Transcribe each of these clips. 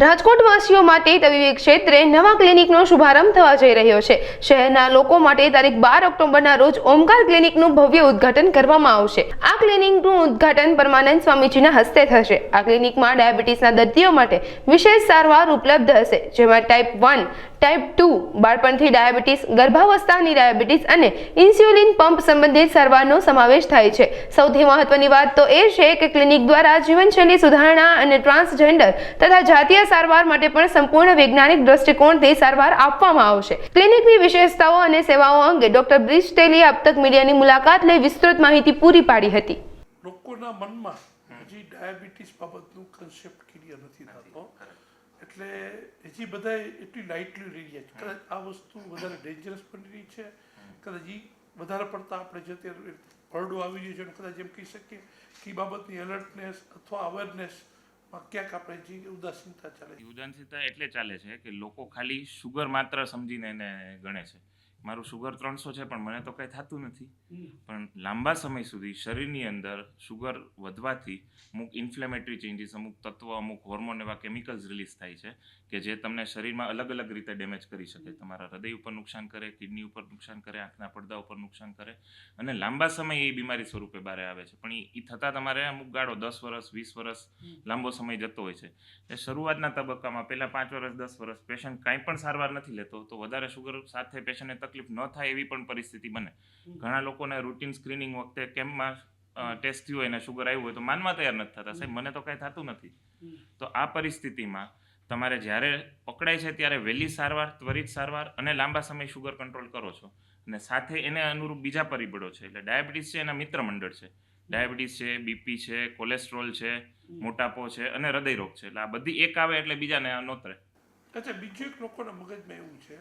રાજકોટ વાસીઓ માટે તબીબી ક્ષેત્રે નવા ક્લિનિકનો શુભારંભ થવા જઈ રહ્યો છે. શહેરના લોકો માટે તારીખ બાર ઓક્ટોબરના રોજ ઓમકાર ક્લિનિકનું ભવ્ય ઉદ્ઘાટન કરવામાં આવશે. આ ક્લિનિકનું ઉદ્ઘાટન પરમાનંદ સ્વામીજીના હસ્તે થશે. આ ક્લિનિકમાં ડાયાબિટીસના દર્દીઓ માટે વિશેષ સારવાર ઉપલબ્ધ હશે, જેમાં ટાઈપ વન ટાઈપ ટુ બાળપણથી ડાયાબિટીસ, ગર્ભાવસ્થાની ડાયાબિટીસ અને ઇન્સ્યુલિન પંપ સંબંધિત સારવારનો સમાવેશ થાય છે. સૌથી મહત્વની વાત તો એ છે કે ક્લિનિક દ્વારા જીવનશૈલી સુધારણા અને ટ્રાન્સજેન્ડર તથા જાતીય સારવાર માટે પણ સંપૂર્ણ વૈજ્ઞાનિક દ્રષ્ટિકોણથી સારવાર આપવામાં આવશે. ક્લિનિકની વિશેષતાઓ અને સેવાઓ અંગે ડોક્ટર બ્રિજ ટેલીએ અબતક મીડિયાની મુલાકાત લઈ વિસ્તૃત માહિતી પૂરી પાડી હતી. લોકોના મનમાં હજી ડાયાબિટીસ બાબતનું કન્સેપ્ટ ક્લિયર નથી થતો. એટલે હજી બધા એટલી લાઇટલી લઈ રહ્યા છે. કદાચ આ વસ્તુ વધારે ડેન્જરસ બની રહી છે. કદાચ એ વધારે પડતા આપણે જે અત્યારે ઓરડો આવી રહ્યો છે અને કદાચ એમ કહી શકીએ કે એ બાબતની એલર્ટનેસ અથવા અવેરનેસ ક્યાંક આપણે જે ઉદાસીનતા ચાલે ઉદાસીનતા એટલે ચાલે છે કે લોકો ખાલી સુગર માત્ર સમજીને એને ગણે છે. મારું શુગર ત્રણસો છે પણ મને તો કંઈ થતું નથી. પણ લાંબા સમય સુધી શરીરની અંદર શુગર વધવાથી અમુક ઇન્ફ્લેમેટરી ચેન્જીસ અમુક તત્વો અમુક હોર્મોન એવા કેમિકલ્સ રિલીઝ થાય છે કે જે તમને શરીરમાં અલગ અલગ રીતે ડેમેજ કરી શકે. તમારા હૃદય ઉપર નુકસાન કરે કિડની ઉપર નુકસાન કરે આંખના પડદા ઉપર નુકસાન કરે અને લાંબા સમય એ બીમારી સ્વરૂપે બહાર આવે છે. પણ એ થતાં તમારે અમુક ગાળો દસ વર્ષ વીસ વર્ષ લાંબો સમય જતો હોય છે. એ શરૂઆતના તબક્કામાં પહેલાં પાંચ વર્ષ દસ વર્ષ પેશન્ટ કાંઈ પણ સારવાર નથી લેતો તો વધારે શુગર સાથે પેશન્ટને તકલીફ ન થાય એવી પણ પરિસ્થિતિ બને. ઘણા લોકોને રૂટીન સ્ક્રીનિંગ વખતે કેમ્પમાં ટેસ્ટ થયું હોય અને શુગર આવ્યું હોય તો માનવા તૈયાર નથી થતા. સાહેબ મને તો કાંઈ થતું નથી. તો આ પરિસ્થિતિમાં તમારે જ્યારે પકડાય છે ત્યારે વહેલી સારવાર ત્વરિત સારવાર અને લાંબા સમય શુગર કંટ્રોલ કરો છો. અને સાથે એને અનુરૂપ બીજા પરિબળો છે. એટલે ડાયાબિટીસ છે એના મિત્ર મંડળ છે. ડાયાબિટીસ છે બીપી છે કોલેસ્ટ્રોલ છે મોટાપો છે અને હૃદયરોગ છે. એટલે આ બધી એક આવે એટલે બીજાને નોતરે. અચ્છા બીજું એક લોકોના મગજમાં એવું છે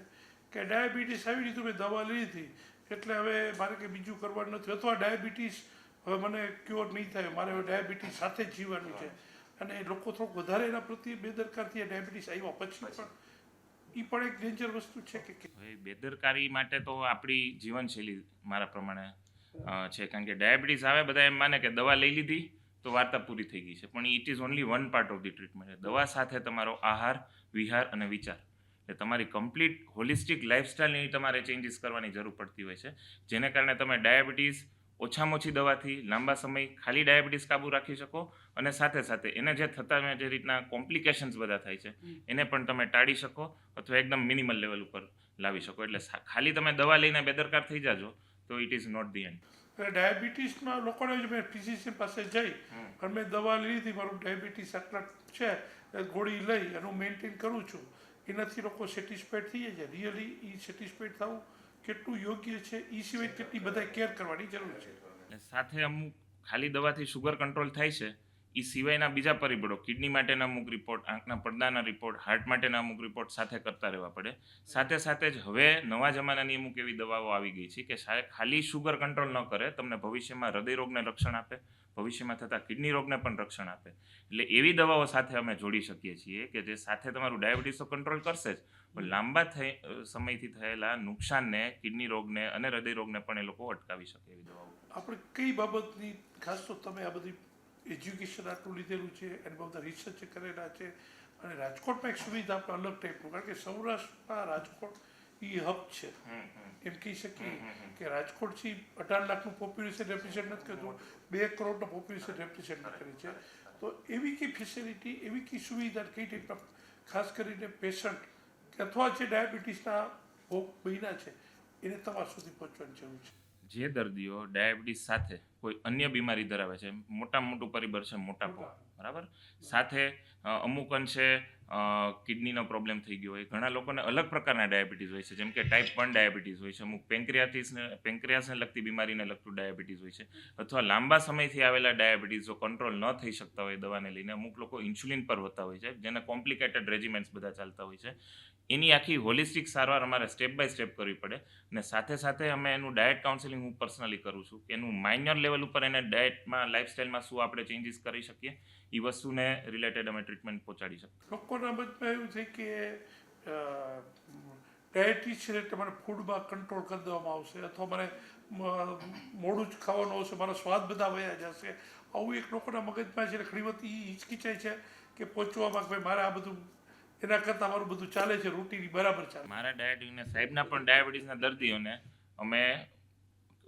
કે ડાયાબિટીસ આવી રીતે મેં દવા લીધી એટલે હવે મારે કંઈ બીજું કરવાનું નથી. અથવા ડાયાબિટીસ, હવે મને ક્યોર નહીં થાય. મારે હવે ડાયાબિટીસ સાથે જ જીવવાનું છે. અને લોકો થોડુંક વધારે એના પ્રત્યે બેદરકારથી ડાયાબિટીસ આવ્યા પછી પણ એ પણ એક ડેન્જર વસ્તુ છે કે બેદરકારી માટે તો આપણી જીવનશૈલી મારા પ્રમાણે છે. કારણ કે ડાયાબિટીસ આવે, બધા એમ માને કે દવા લઈ લીધી તો વાર્તા પૂરી થઈ ગઈ છે. પણ it is only one part of the treatment દવા સાથે તમારો આહાર, વિહાર અને વિચાર. એટલે તમારી કમ્પ્લીટ હોલિસ્ટિક લાઇફસ્ટાઇલની તમારે ચેન્જીસ કરવાની જરૂર પડતી હોય છે. જેને કારણે તમે ડાયાબિટીસ ઓછામાં ઓછી દવાથી લાંબા સમય ખાલી ડાયાબિટીસ કાબુ રાખી શકો અને સાથે સાથે એને જે થતા જે રીતના કોમ્પ્લિકેશન્સ બધા થાય છે એને પણ તમે ટાળી શકો અથવા એકદમ મિનિમલ લેવલ ઉપર લાવી શકો. એટલે ખાલી તમે દવા લઈને બેદરકાર થઈ જાજો તો it is not the end ડાયાબિટીસમાં લોકોને જો મેં ફિઝિશિયન પાસે જઈ અને મેં દવા લીધી મારું ડાયાબિટીસ આટલા છે એ ગોળી લઈ અને હું મેન્ટેન કરું છું. એનાથી લોકો સેટિસ્ફાઈડ થઈ જાય રિયલી એ સેટિસ્ફાઈડ થવું કેટલું યોગ્ય છે? એ સિવાય કેટલી બધા કેર કરવાની જરૂર છે. સાથે અમુક ખાલી દવાથી સુગર કંટ્રોલ થાય છે. એ સિવાયના બીજા પરિબળો કિડની માટેના અમુક રિપોર્ટ આંખના પડદાના રિપોર્ટ હાર્ટ માટેના અમુક રિપોર્ટ સાથે કરતા રહેવા પડે. સાથે સાથે જ હવે નવા જમાનાની અમુક એવી દવાઓ આવી ગઈ છે કે ખાલી શુગર કંટ્રોલ ન કરે, તમને ભવિષ્યમાં હૃદયરોગને લક્ષણ આપે ભવિષ્યમાં થતા કિડની રોગને પણ રક્ષણ આપે. એટલે એવી દવાઓ સાથે અમે જોડી શકીએ છીએ કે જે સાથે તમારું ડાયાબિટીસ તો કંટ્રોલ કરશે જ. પણ લાંબા થઈ સમયથી થયેલા નુકસાનને કિડની રોગને અને હૃદય રોગને પણ એ લોકો અટકાવી શકે એવી દવાઓ. આપણે કઈ બાબતની ખાસ તો તમે આ બધી એજ્યુકેશન આટલું લીધેલું છે બહુ બધા રિસર્ચ કરેલા છે અને રાજકોટમાં એક સુવિધા આપણે અલગ ટાઈપનું કારણ કે સૌરાષ્ટ્રમાં રાજકોટ એ હબ છે. એમ કહી શકીએ કે રાજકોટથી અઢાર લાખનું પોપ્યુલેશન રેપ્રેઝેન્ટ નથી કરતું બે કરોડનું પોપ્યુલેશન રેપ્રેઝેન્ટ કરે છે. તો એવી કઈ ફેસિલિટી એવી કઈ સુવિધા કઈ ટાઈપના ખાસ કરીને પેશન્ટ કે અથવા જે ડાયાબિટીસના ભોગ બન્યા છે એને તમારા સુધી પહોંચવાની જરૂર છે. જે દર્દીઓ ડાયાબિટીસ સાથે કોઈ અન્ય બીમારી ધરાવે છે મોટામાં મોટું પરિબળ છે મોટાપો બરાબર? સાથે અમુક અંશે કિડનીનો પ્રોબ્લેમ થઈ ગયો હોય. ઘણા લોકોને અલગ પ્રકારના ડાયાબિટીસ હોય છે જેમ કે ટાઈપ વન ડાયાબિટીસ હોય છે અમુક પેન્ક્રિયાથીસને પેન્ક્રિયાસને લગતી બીમારીને લગતું ડાયાબિટીસ હોય છે. અથવા લાંબા સમયથી આવેલા ડાયાબિટીસ જો કંટ્રોલ ન થઈ શકતા હોય દવાને લઈને અમુક લોકો ઇન્સ્યુલિન પર હોતા હોય છે જેને કોમ્પ્લિકેટેડ રેજિમેન્ટ્સ બધા ચાલતા હોય છે. એની આખી હોલિસ્ટિક સારવાર અમારે સ્ટેપ બાય સ્ટેપ કરવી પડે અને સાથે સાથે અમે એનું ડાયટ કાઉન્સેલિંગ હું પર્સનલી કરું છું કે એનું માઇનર લેવલ ઉપર એને ડાયટમાં લાઇફસ્ટાઇલમાં શું આપણે ચેન્જીસ કરી શકીએ એ વસ્તુને રિલેટેડ અમે ટ્રીટમેન્ટ પહોંચાડી શકીએ. લોકોના મતમાં એવું છે કે ડાયટિશિયન મને ફૂડમાં કંટ્રોલ કરી દેવામાં આવશે અથવા મને મોડું જ ખાવાનું આવશે, મારા સ્વાદ બધા વયા જશે. આવું એક લોકોના મગજમાં છે ઘણી વખત એ હિચકિચાય છે કે પહોંચવામાં ભાઈ મારે આ બધું એના કરતાં મારું બધું ચાલે છે રૂટીન બરાબર ચાલે. મારા ડાયાબિટીસના સાહેબના પણ ડાયાબિટીસના દર્દીઓને અમે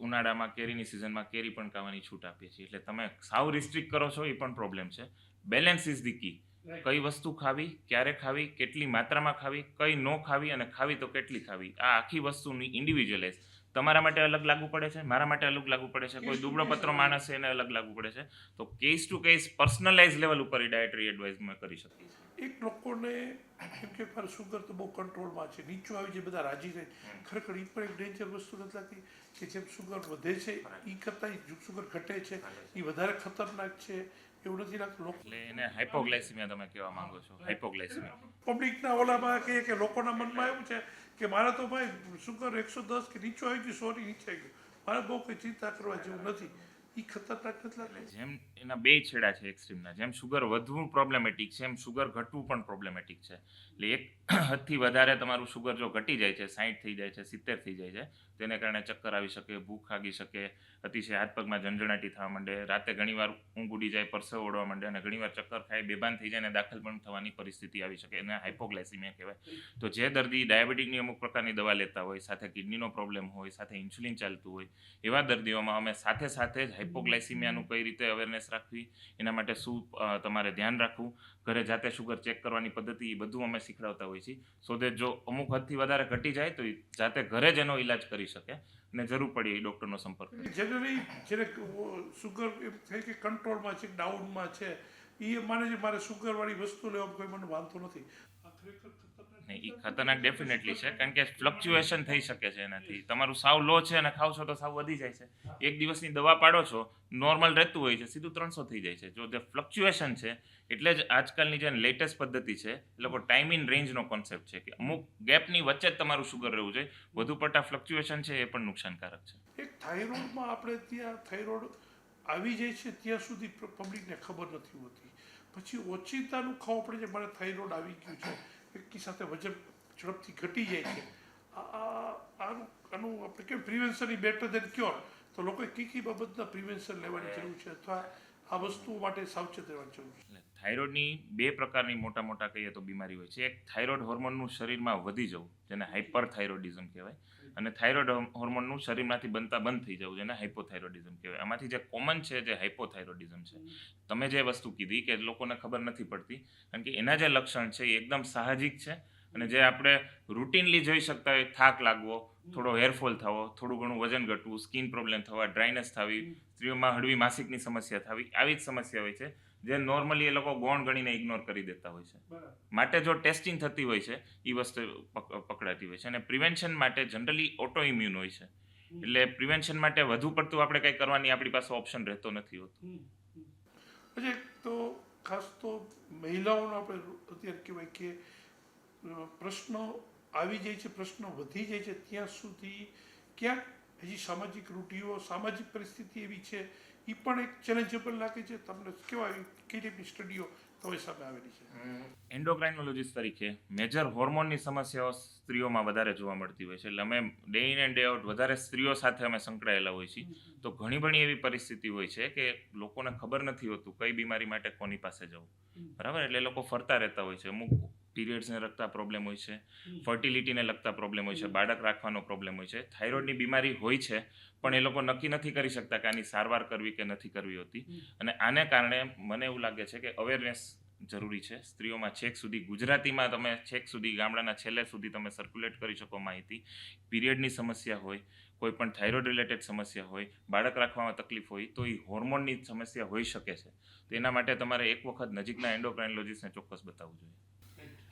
ઉનાળામાં કેરીની સિઝનમાં કેરી પણ ખાવાની છૂટ આપીએ છીએ. એટલે તમે સાવ રિસ્ટ્રિક્ટ કરો છો એ પણ પ્રોબ્લેમ છે. બેલેન્સ ઇઝ ધી કી કઈ વસ્તુ ખાવી ક્યારે ખાવી કેટલી માત્રામાં ખાવી કઈ ન ખાવી અને ખાવી તો કેટલી ખાવી આ આખી વસ્તુની ઇન્ડિવિજ્યુઅલાઇઝ તમારા માટે અલગ લાગુ પડે છે મારા માટે અલગ લાગુ પડે છે કોઈ દુબળો પત્રો માણસ છે એને અલગ લાગુ પડે છે. તો case to case personalise level ઉપર ડાયટરી એડવાઇસ મેં કરી શકીએ છીએ. એક લોકોને કેમ કે મારે સુગર તો બહુ કંટ્રોલમાં છે. નીચું આવી જાય બધા રાજી થાય. ખરેખર એ પણ એક ડેન્જર વસ્તુ નથી લાગતી કે જેમ સુગર વધે છે એ કરતાં સુગર ઘટે છે. એ વધારે ખતરનાક છે એવું નથી લાગતું. લોકો એટલે એને હાઇપોગ્લાઇસિમિયા તમે કહેવા માંગો છો. હાઇપોગ્લાઇસિમિયા પબ્લિકના ઓલામાં કહીએ કે લોકોના મનમાં એવું છે કે મારે તો ભાઈ સુગર એકસો દસ કે નીચું આવી ગયું સોરી નીચે આવી ગયું. મારે બહુ કંઈ ચિંતા કરવા જેવું નથી. એ ખતરનાક લાગતું જેમ એના બે છેડા છે એક્સ્ટ્રીમના જેમ શુગર વધવું પ્રોબ્લેમેટિક છે, એમ શુગર ઘટવું પણ પ્રોબ્લેમેટિક છે. એટલે એક હદથી વધારે તમારું શુગર જો ઘટી જાય છે સાઠ થઈ જાય છે, સિત્તેર થઈ જાય છે, તેને કારણે ચક્કર આવી શકે, ભૂખ લાગી શકે, અતિશય હાથ પગમાં ઝંઝણાટી થવા માંડે, રાતે ઘણીવાર ઊંઘ ઉડી જાય, પરસેવો ઓળવા માંડે અને ઘણીવાર ચક્કર ખાય બેભાન થઈ જાય અને દાખલ પણ થવાની પરિસ્થિતિ આવી શકે એને હાઇપોગ્લાયસીમિયા કહેવાય. તો જે દર્દી ડાયાબિટીકની અમુક પ્રકારની દવા લેતા હોય, સાથે કિડનીનો પ્રોબ્લેમ હોય, સાથે ઇન્સ્યુલિન ચાલતું હોય, એવા દર્દીઓમાં અમે સાથે સાથે જ હાઇપોગ્લાયસીમિયાનું કઈ રીતે અવેરનેસ રાખવી, એના માટે શું તમારે ધ્યાન રાખવું, ઘરે જાતે શુગર ચેક કરવાની પદ્ધતિ, એ બધું અમે શીખડાવતા હોઈએ છે સો દેટ જો અમુક હદથી વધારે ઘટી જાય તો જાતે ઘરે જ એનો ઈલાજ કરી શકે અને જરૂર પડી એ ડૉક્ટરનો સંપર્ક. જનરલી જ્યારે સુગર એમ થાય કે કંટ્રોલમાં છે ડાઉનમાં છે એ માને છે મારે સુગરવાળી વસ્તુ લેવામાં કોઈ મને વાંધો નથી. આ ખરેખર ખતરનાક ને એ ખતરનાક ડેફિનેટલી છે કારણ કે ફ્લક્ચ્યુએશન થઈ શકે છે એનાથી. તમારું સાવ લો છે અને ખાવ છો તો સાવ વધી જાય છે. એક દિવસની દવા પાડો છો નોર્મલ રહેતું હોય છે સીધું ત્રણસો થઈ જાય છે. જો જે ફ્લક્ચ્યુએશન છે એટલે જ આજકાલની જે લેટેસ્ટ પદ્ધતિ છે એ લોકો ટાઈમ ઇન રેન્જનો કોન્સેપ્ટ છે કે અમુક ગેપની વચ્ચે જ તમારું શુગર રહેવું જોઈએ. વધુ પડતા ફ્લક્ચ્યુએશન છે એ પણ નુકસાનકારક છે. એક થાઇરોઇડમાં આપણે ત્યાં થાઇરોઇડ આવી જાય છે ત્યાં સુધી પબ્લિકને ખબર નથી હોતી. પછી ઓચિંતાનું ખાવું પડે છે. મારે થાઇરોઇડ આવી ગયું છે. વ્યક્તિ સાથે વજન ઝડપથી ઘટી જાય છે. આનું આનું આપણે કેમ prevention is better than cure? તો લોકોએ કઈ કઈ બાબતના પ્રિવેન્શન લેવાની જરૂર છે અથવા આ વસ્તુઓ માટે સાવચેત રહેવાની જરૂર છે? થાઇરોઇડની બે પ્રકારની મોટા મોટા કહીએ તો બીમારી હોય છે. એક થાઇરોઇડ હોર્મોનનું શરીરમાં વધી જવું, જેને હાઇપર થાઇરોઇડિઝમ કહેવાય. અને થાઇરોઇડ હોર્મોનનું શરીરમાંથી બનતા બંધ થઈ જવું જેને હાઇપોથાઇરોડિઝમ કહેવાય. આમાંથી જે કોમન છે જે હાઇપોથાઇરોડિઝમ છે. તમે જે વસ્તુ કીધી કે લોકોને ખબર નથી પડતી કારણ કે એના જે લક્ષણ છે એ એકદમ સાહજિક છે અને જે આપણે રૂટીનલી જોઈ શકતા હોય થાક લાગવો થોડો હેરફોલ થવો થોડું ઘણું વજન ઘટવું સ્કિન પ્રોબ્લેમ થવા ડ્રાયનેસ થવી સ્ત્રીઓમાં હળવી માસિકની સમસ્યા થવી આવી જ સમસ્યા હોય છે. જે નોર્મલી એ લોકો ગૌણ ગણીને ઇગ્નોર કરી દેતા હોય છે. માટે જો ટેસ્ટિંગ થતી હોય છે એ વસ્તુ પકડાતી હોય છે અને પ્રિવેન્શન માટે જનરલી ઓટો ઇમ્યુન હોય છે. એટલે પ્રિવેન્શન માટે વધુ પડતું આપણે કંઈ કરવાની આપણી પાસે ઓપ્શન રહેતો નથી હોતો. પછી તો ખાસ તો મહિલાઓનો આપણે અત્યારે કહેવાય કે પ્રશ્નો આવી જાય છે પ્રશ્નો વધી જાય છે ત્યાં સુધી ક્યાંક હજી સામાજિક રૂઢિઓ સામાજિક પરિસ્થિતિ એવી છે એ પણ એક ચેલેન્જેબલ લાગે છે. તમને કેવાય ટાઈપની સ્ટડીઓ તમારી સામે આવેલી છે? એન્ડોક્રાઇનોલોજીસ્ટ તરીકે મેજર હોર્મોનની સમસ્યાઓ સ્ત્રીઓમાં વધારે જોવા મળતી હોય છે. એટલે અમે day in and day out વધારે સ્ત્રીઓ સાથે અમે સંકળાયેલા હોય છીએ. તો ઘણી ઘણી એવી પરિસ્થિતિ હોય છે કે લોકોને ખબર નથી હોતું કઈ બીમારી માટે કોની પાસે જવું. બરાબર? એટલે એ લોકો ફરતા રહેતા હોય છે. અમુક પીરિયડ્સને લગતા પ્રોબ્લેમ હોય છે ફર્ટિલિટીને લગતા પ્રોબ્લેમ હોય છે બાળક રાખવાનો પ્રોબ્લેમ હોય છે. થાઇરોઇડની બીમારી હોય છે પણ એ લોકો નક્કી નથી કરી શકતા કે આની સારવાર કરવી કે નથી કરવી હોતી. અને આને કારણે મને એવું લાગે છે કે અવેરનેસ જરૂરી છે. સ્ત્રીઓમાં છેક સુધી ગુજરાતીમાં તમે છેક સુધી ગામડાના છેલ્લે સુધી તમે સર્ક્યુલેટ કરી શકો માહિતી. પીરિયડની સમસ્યા હોય કોઈ પણ થાઇરોઇડ રિલેટેડ સમસ્યા હોય બાળક રાખવામાં તકલીફ હોય તો એ હોર્મોનની સમસ્યા હોઈ શકે છે. તો એના માટે તમારે એક વખત નજીકના એન્ડોક્રાઇનોલોજીસ્ટને ચોક્કસ બતાવવું જોઈએ.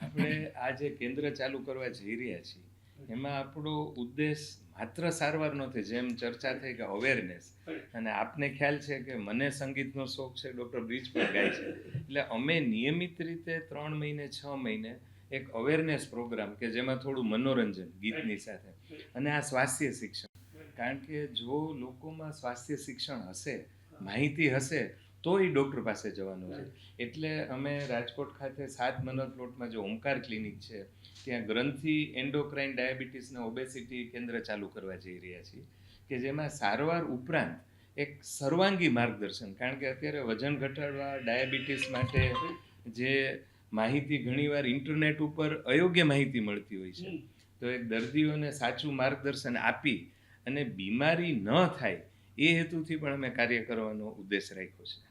આપણે આ જે કેન્દ્ર ચાલુ કરવા જઈ રહ્યા છીએ એમાં આપણો ઉદ્દેશ માત્ર સારવાર નથી જેમ ચર્ચા થઈ કે અવેરનેસ અને આપને ખ્યાલ છે કે મને સંગીતનો શોખ છે ડૉક્ટર બ્રિજ પણ ગાય છે. એટલે અમે નિયમિત રીતે ત્રણ મહિને છ મહિને એક અવેરનેસ પ્રોગ્રામ કે જેમાં થોડું મનોરંજન ગીતની સાથે. અને આ સ્વાસ્થ્ય શિક્ષણ. કારણ કે જો લોકોમાં સ્વાસ્થ્ય શિક્ષણ હશે માહિતી હશે તો એ ડૉક્ટર પાસે જવાનું છે. એટલે અમે રાજકોટ ખાતે સાત મનર પ્લોટમાં જે ઓમકાર ક્લિનિક છે ત્યાં ગ્રંથિ એન્ડોક્રાઇન ડાયાબિટીસ અને ઓબેસિટી કેન્દ્ર ચાલુ કરવા જઈ રહ્યા છીએ. કે જેમાં સારવાર ઉપરાંત એક સર્વાંગી માર્ગદર્શન કારણ કે અત્યારે વજન ઘટાડવા ડાયાબિટીસ માટે જે માહિતી ઘણીવાર ઇન્ટરનેટ ઉપર અયોગ્ય માહિતી મળતી હોય છે. તો એક દર્દીઓને સાચું માર્ગદર્શન આપી અને બીમારી ન થાય એ હેતુથી પણ અમે કાર્ય કરવાનો ઉદ્દેશ રાખ્યો છે.